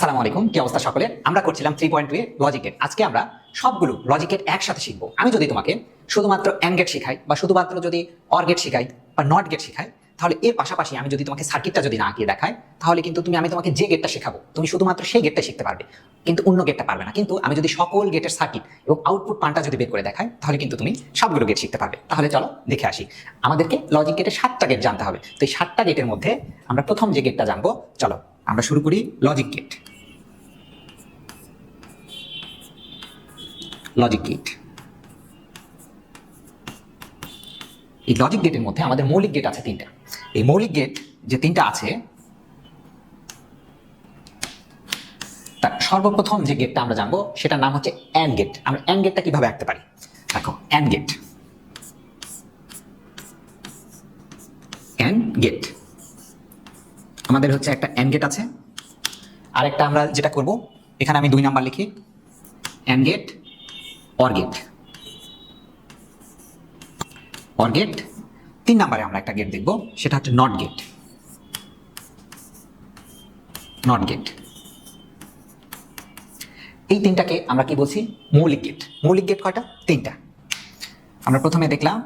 আসসালামু আলাইকুম, কি অবস্থা সকলে? আমরা করছিলাম থ্রি পয়েন্ট টু এ লজিক গেট আজকে আমরা সবগুলো লজিক গেট একসাথে শিখব। আমি যদি তোমাকে শুধুমাত্র অ্যান্ড গেট শেখাই বা শুধুমাত্র যদি অর গেট শেখাই বা নট গেট শিখাই, তাহলে এর পাশাপাশি আমি যদি তোমাকে সার্কিটটা যদি না আঁকিয়ে দেখাই, তাহলে কিন্তু তুমি, আমি তোমাকে যে গেটটা শেখাবো, তুমি শুধুমাত্র সেই গেটটা শিখতে পারবে। কিন্তু অন্য গেটটা পারবে না। কিন্তু আমি যদি সকল গেটের সার্কিট এবং আউটপুট পানটা যদি বের করে দেখাই, তাহলে কিন্তু তুমি সবগুলো গেট শিখতে পারবে। তাহলে চলো দেখে আসি। আমাদেরকে লজিক গেটের সাতটা গেট জানতে হবে। তো এই সাতটা গেটের মধ্যে আমরা প্রথম যে গেটটা জানব, চলো আমরা শুরু করি লজিক গেট লজিক গেট এই লজিক গেটের মধ্যে আমাদের মৌলিক গেট আছে তিনটা। এই মৌলিক গেট যে তিনটা আছে, তার সর্বপ্রথম যে গেটটা আমরা জানব, সেটার নাম হচ্ছে অ্যান্ড গেট আমরা অ্যান্ড গেটটা কীভাবে আঁকতে পারি? দেখো অ্যান্ড গেট অ্যান্ড গেট আমাদের হচ্ছে একটা অ্যান্ড গেট আছে। আরেকটা আমরা যেটা করব, এখানে আমি দুই নাম্বার লিখি। And gate or gate or gate তিন নাম্বারে আমরা একটা গেট দেখব, সেটা হচ্ছে নট গেট নট গেট এই তিনটাকে আমরা কি বলছি? মৌলিক গেট মৌলিক গেট কয়টা? তিনটা। আমরা প্রথমে দেখলাম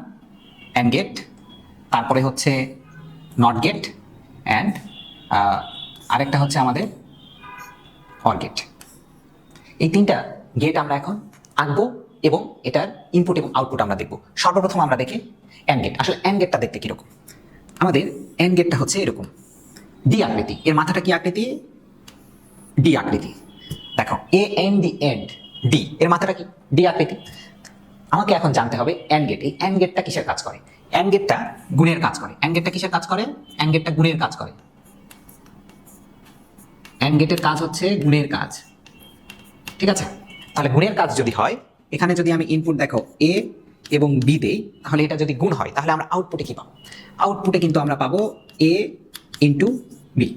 অ্যান্ড গেট তারপরে হচ্ছে নট গেট অ্যান্ড আরেকটা হচ্ছে আমাদের অর গেট এই তিনটা গেট আমরা এখন আঁকবো। এবং এটার ইনপুট এবং আউটপুট আমরা দেখব। সর্বপ্রথম আমরা দেখি অ্যান্ড গেট আসলে অ্যান্ড গেটটা দেখতে কীরকম? আমাদের অ্যান্ড গেটটা হচ্ছে এরকম। ডি আকৃতি। এর মাথাটা কি আকৃতি? ডি আকৃতি। দেখো A N D and D এর মাথাটা কি? ডি আকৃতি। আমাকে এখন জানতে হবে অ্যান্ড গেট এই অ্যান্ড গেটটা কিসের কাজ করে? অ্যান্ড গেটটা গুণের কাজ করে। অ্যান্ড গেটটা কিসের কাজ করে? অ্যান্ড গেটটা গুণের কাজ করে। অ্যান্ড গেটের কাজ হচ্ছে গুণের কাজ। ঠিক আছে? তাহলে গুণের কাজ যদি হয় এখানে যদি আমি ইনপুট দেখো এ এবং বি দেই, তাহলে এটা যদি গুণ হয়, তাহলে আমরা আউটপুটে কি পাবো? আউটপুটে কিন্তু আমরা পাবো এ ইন্টু বি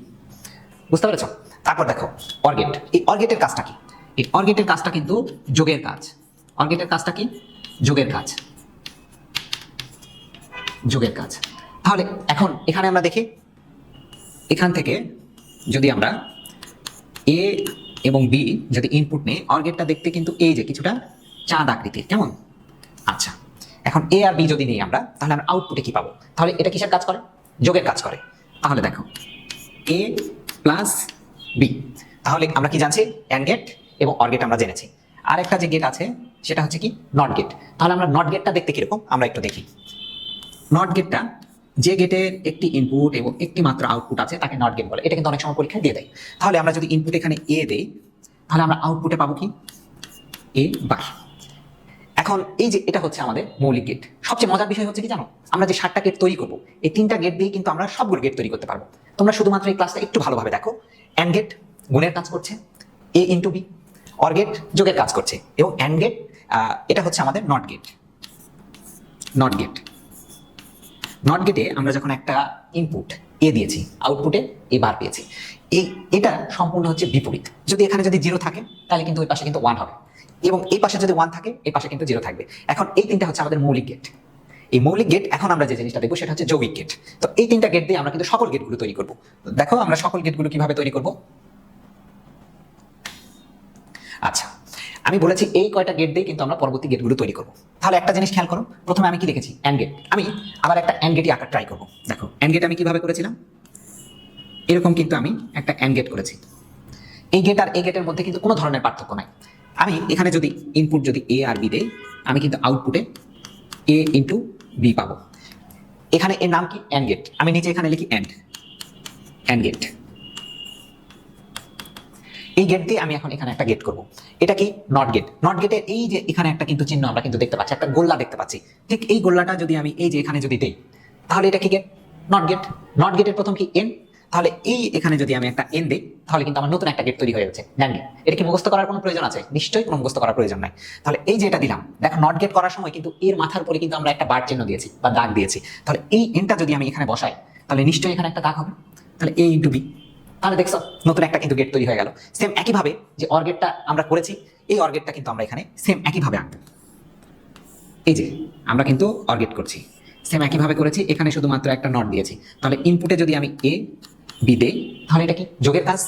বুঝতে পেরেছ? তারপর দেখো অর্গেট এই অর্গেটের কাজটা কি? এই অর্গেটের কাজটা কিন্তু যোগের কাজ। অর্গেটের কাজটা কি? যোগের কাজ। যোগের কাজ। তাহলে এখন এখানে আমরা দেখি, এখান থেকে যদি আমরা এ এবং বি যদি ইনপুট নেই অর্গেটটা দেখতে কিন্তু এই যে, কিছুটা চাঁদ আকৃতির, কেমন? আচ্ছা এখন এ আর বি যদি নিই আমরা, তাহলে আমরা আউটপুটে কি পাবো? তাহলে এটা কিসের কাজ করে? যোগের কাজ করে। তাহলে দেখো এ প্লাস বি তাহলে আমরা কি জানছি? অ্যান্ড গেট এবং অর গেট আমরা জেনেছি। আর একটা যে গেট আছে, সেটা হচ্ছে কি? নট গেট তাহলে আমরা নট গেটটা দেখতে কীরকম? আমরা একটু দেখি। নট গেটটা যে গেটের একটি ইনপুট এবং একটি মাত্র আউটপুট আছে, তাকে নট গেট বলে। এটা কিন্তু অনেক সময় পরীক্ষায় দিয়ে দেয়। তাহলে আমরা যদি ইনপুট এখানে এ দেই, তাহলে আমরা আউটপুটে পাবো কি? এ বার এখন এই যে এটা হচ্ছে আমাদের মৌলিক গেট সবচেয়ে মজার বিষয় হচ্ছে কি জানো? আমরা যে সাতটা গেট তৈরি করব, এই তিনটা গেট দিয়ে কিন্তু আমরা সবগুলো গেট তৈরি করতে পারব। তোমরা শুধুমাত্র এই ক্লাসটা একটু ভালোভাবে দেখো। অ্যান্ড গেট গুণের কাজ করছে। A into B or gate যোগের কাজ করছে। এবং অ্যান্ড গেট এটা হচ্ছে আমাদের not gate not gate not গেটে আমরা যখন একটা ইনপুট এ দিয়েছি আউটপুটে এ বার পেয়েছি। এই, এটা সম্পূর্ণ হচ্ছে বিপরীত। যদি এখানে যদি জিরো থাকে, তাহলে কিন্তু ওই পাশে কিন্তু ওয়ান হবে। এবং এই পাশে যদি ওয়ান থাকে, এই পাশে কিন্তু জিরো থাকবে। এখন এই তিনটা হচ্ছে আমাদের মৌলিক গেট এই মৌলিক গেট এখন আমরা যে জিনিসটা দেখব, সেটা হচ্ছে যৌগিক গেট তো এই তিনটা গেট দিয়ে আমরা কিন্তু সকল গেটগুলো তৈরি করব। দেখো, আমরা সকল গেটগুলো কীভাবে তৈরি করব? আচ্ছা আমি বলেছি এই কয়টা গেট দিয়ে কিন্তু আমরা পরবর্তী গেটগুলো তৈরি করব। তাহলে একটা জিনিস খেয়াল করো, প্রথমে আমি কি লিখেছি অ্যান্ড গেট আমি আবার একটা অ্যান্ড গেটই আঁকার ট্রাই করব। দেখো অ্যান্ড গেট আমি কীভাবে করেছিলাম? এরকম কিন্তু আমি একটা অ্যান্ড গেট করেছি। এই গেট আর এই গেটের মধ্যে কিন্তু কোনো ধরনের পার্থক্য নাই। আমি এখানে যদি ইনপুট যদি এ আর বি দেই, আমি কিন্তু আউটপুটে এ ইন্টু বি পাবো। এখানে এর নাম কি? অ্যান্ড গেট আমি নিচে এখানে লিখি অ্যান্ড অ্যান্ড গেট এই গেট দিয়ে আমি এখন এখানে একটা গেট করব। এটা কি? নট গেট নট গেটের এই যে এখানে একটা কিন্তু চিহ্ন আমরা কিন্তু দেখতে পাচ্ছি, একটা গোল্লা দেখতে পাচ্ছি। ঠিক এই গোল্লাটা যদি আমি এই যে এখানে যদি দেই, তাহলে এটা কি গেট নট গেট নট গেটের প্রথম কি? এন তাহলে এই এখানে যদি আমি একটা এন দিই, তাহলে কিন্তু আমার নতুন একটা গেট তৈরি হয়ে গেট এটা কি মুখস্থ করার কোনো প্রয়োজন আছে? নিশ্চয়ই কোনো মুখস্থ করার প্রয়োজন নাই। তাহলে এই যে এটা দিলাম, দেখো নট গেট করার সময় কিন্তু এর মাথার উপরে কিন্তু আমরা একটা বার চিহ্ন দিয়েছি বা দাগ দিয়েছি। তাহলে এই এনটা যদি আমি এখানে বসাই, তাহলে নিশ্চয়ই এখানে একটা দাগ হবে। তাহলে এ ইন্টু বি তাহলে দেখছ, নতুন একটা কিন্তু গেট তৈরি হয়ে গেল। সেম একইভাবে যে অর গেটটা আমরা করেছি, এই অর গেটটা কিন্তু আমরা এখানে সেম একইভাবে আঁকবো। এই যে, আমরা কিন্তু অর গেট করছি। সেম একইভাবে করেছি, এখানে শুধুমাত্র একটা নট দিয়েছি। তাহলে ইনপুটে যদি আমি এ বি দেই তাহলে এটা কি? যোগের কাজ?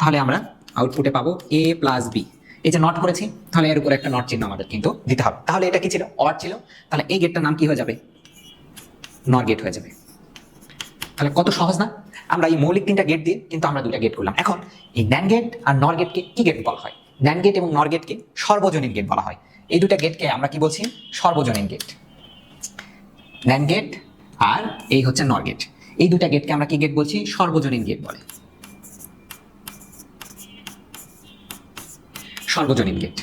তাহলে আমরা আউটপুটে পাবো এ প্লাস বি এই যে নট করেছি, তাহলে এর উপর একটা নট চিহ্ন আমাদের কিন্তু দিতে হবে। তাহলে এটা কি ছিল? অর ছিল। তাহলে এই গেটটার নাম কি হয়ে যাবে? নর গেট হয়ে যাবে। তাহলে কত সহজ না? আমরা এই মৌলিক তিনটা গেট দিয়ে কিন্তু আমরা দুটা গেট করলাম। এখন এই ন্যান গেট আর নর গেটকে কি গেট বলা হয়? ন্যান গেট এবং নর গেটকে সর্বজনীন গেট বলা হয়। এই দুটা গেটকে আমরা কি বলছি? সর্বজনীন গেট ন্যান গেট আর এই হচ্ছে নর গেট এই দুটা গেটকে আমরা কি গেট বলছি? সর্বজনীন গেট বলে। সর্বজনীন গেট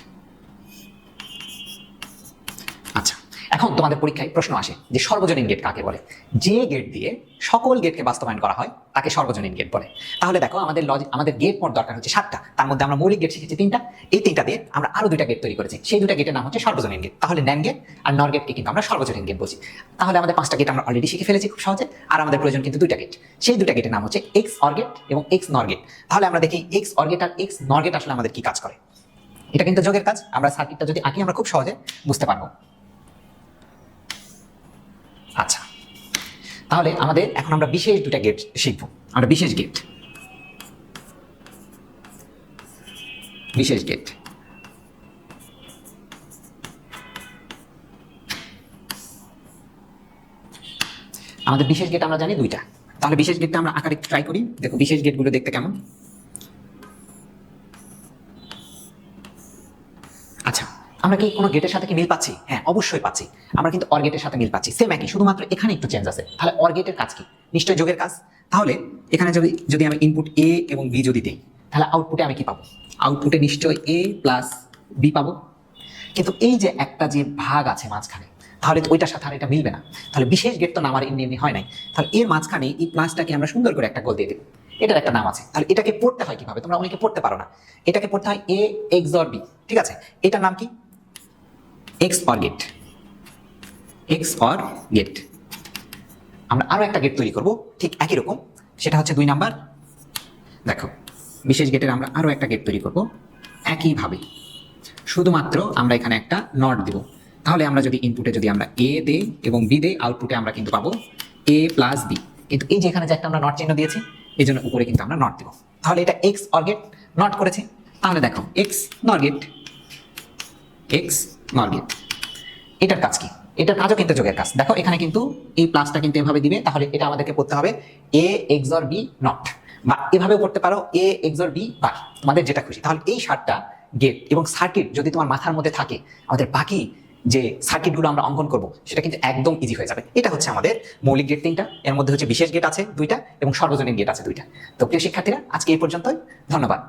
আচ্ছা এখন তোমাদের পরীক্ষায় প্রশ্ন আসে যে সর্বজনীন গেট কাকে বলে? যে গেট দিয়ে সকল গেটকে বাস্তবায়ন করা হয়, তাকে সর্বজনীন গেট বলে। তাহলে দেখো, আমাদের লজিক আমাদের গেট মোট দরকার হচ্ছে সাতটা। তার মধ্যে আমরা মৌলিক গেট শিখেছি তিনটা। এই তিনটা দিয়ে আমরা আরও দুইটা গেট তৈরি করেছি। সেই দুটা গেটের নাম হচ্ছে সর্বজনীন গেট তাহলে ন্যান গেট আর নর গেটকে কিন্তু আমরা সর্বজনীন গেট বলছি। তাহলে আমাদের পাঁচটা গেট আমরা অলরেডি শিখে ফেলেছি খুব সহজে। আর আমাদের প্রয়োজন কিন্তু দুইটা গেট সেই দুটা গেটের নাম হচ্ছে এক্স অর গেট এবং এক্স নর গেট তাহলে আমরা দেখি এক্স অর গেট আর এক্স নর গেট আসলে আমাদের কি কাজ করে? এটা কিন্তু যোগের কাজ। আমরা সার্কিটটা যদি আঁকি, আমরা খুব সহজে বুঝতে পারব। আচ্ছা। তাহলে আমাদের এখন আমরা বিশেষ দুটা গেট শিখব। আমরা বিশেষ গেট বিশেষ গেট আমাদের বিশেষ গেট আমরা জানি দুইটা। তাহলে বিশেষ গেটটা আমরা আকারে ট্রাই করি। দেখো, বিশেষ গেটগুলো দেখতে কেমন আচ্ছা আমরা কি কোনো গেটের সাথে কি মিল পাচ্ছি? হ্যাঁ অবশ্যই পাচ্ছি। আমরা কিন্তু অর গেটের সাথে মিল পাচ্ছি। সেম একই, শুধুমাত্র এখানে একটু চেঞ্জ আছে। তাহলে অর গেটের কাজ কি? নিশ্চয় যোগের কাজ। তাহলে এখানে যদি যদি আমি ইনপুট এ এবং বি যদি দিই, তাহলে আউটপুটে আমি কি পাবো? আউটপুটে নিশ্চয়ই এ প্লাস বি পাবো। কিন্তু এই যে একটা যে ভাগ আছে মাঝখানে, তাহলে ওইটার সাথে আর এটা মিলবে না। তাহলে বিশেষ গেট তো নাম আর এমনি এমনি হয় নাই। তাহলে এর মাঝখানে এই প্লাসটাকে আমরা সুন্দর করে একটা গোল দিয়ে দেবো এটার একটা নাম আছে। তাহলে এটাকে পড়তে হয় কীভাবে? তোমরা অনেকে পড়তে পারো না। এটাকে পড়তে হয় এ এক্স অর বি ঠিক আছে? এটার নাম কি? X or gate x or gate আমরা আরও একটা গেট তৈরি করব, ঠিক একই রকম। সেটা হচ্ছে দুই নাম্বার। দেখো, বিশেষ গেটের আমরা আরও একটা গেট তৈরি করব, একইভাবে। শুধুমাত্র আমরা এখানে একটা নট দেব। তাহলে আমরা যদি ইনপুটে যদি আমরা এ দেই এবং বি দেই আউটপুটে আমরা কিন্তু পাবো এ প্লাস বি কিন্তু এই যে এখানে যে একটা আমরা নট চিহ্ন দিয়েছি, এই জন্য উপরে কিন্তু আমরা নট দেব। তাহলে এটা এক্স অর গেট নট করেছে। তাহলে দেখো এক্স নর গেট এক্স নর এটার কাজ কি? এটার কাজও কিন্তু যোগের কাজ। দেখো, এখানে কিন্তু এই প্লাসটা কিন্তু এভাবে দিবে, তাহলে এটা আমাদেরকে পড়তে হবে এ এক্সর বি নট বা এভাবেও পড়তে পারো এ এক্সর বি বার তোমাদের যেটা খুশি। তাহলে এই সারটা গেট এবং সার্কিট যদি তোমার মাথার মধ্যে থাকে, আমাদের বাকি যে সার্কিটগুলো আমরা অঙ্কন করব, সেটা কিন্তু একদম ইজি হয়ে যাবে। এটা হচ্ছে আমাদের মৌলিক গেট তিনটা। এর মধ্যে হচ্ছে বিশেষ গেট আছে দুইটা এবং সর্বজনীন গেট আছে দুইটা। তো প্রিয় শিক্ষার্থীরা, আজকে এই পর্যন্তই। ধন্যবাদ।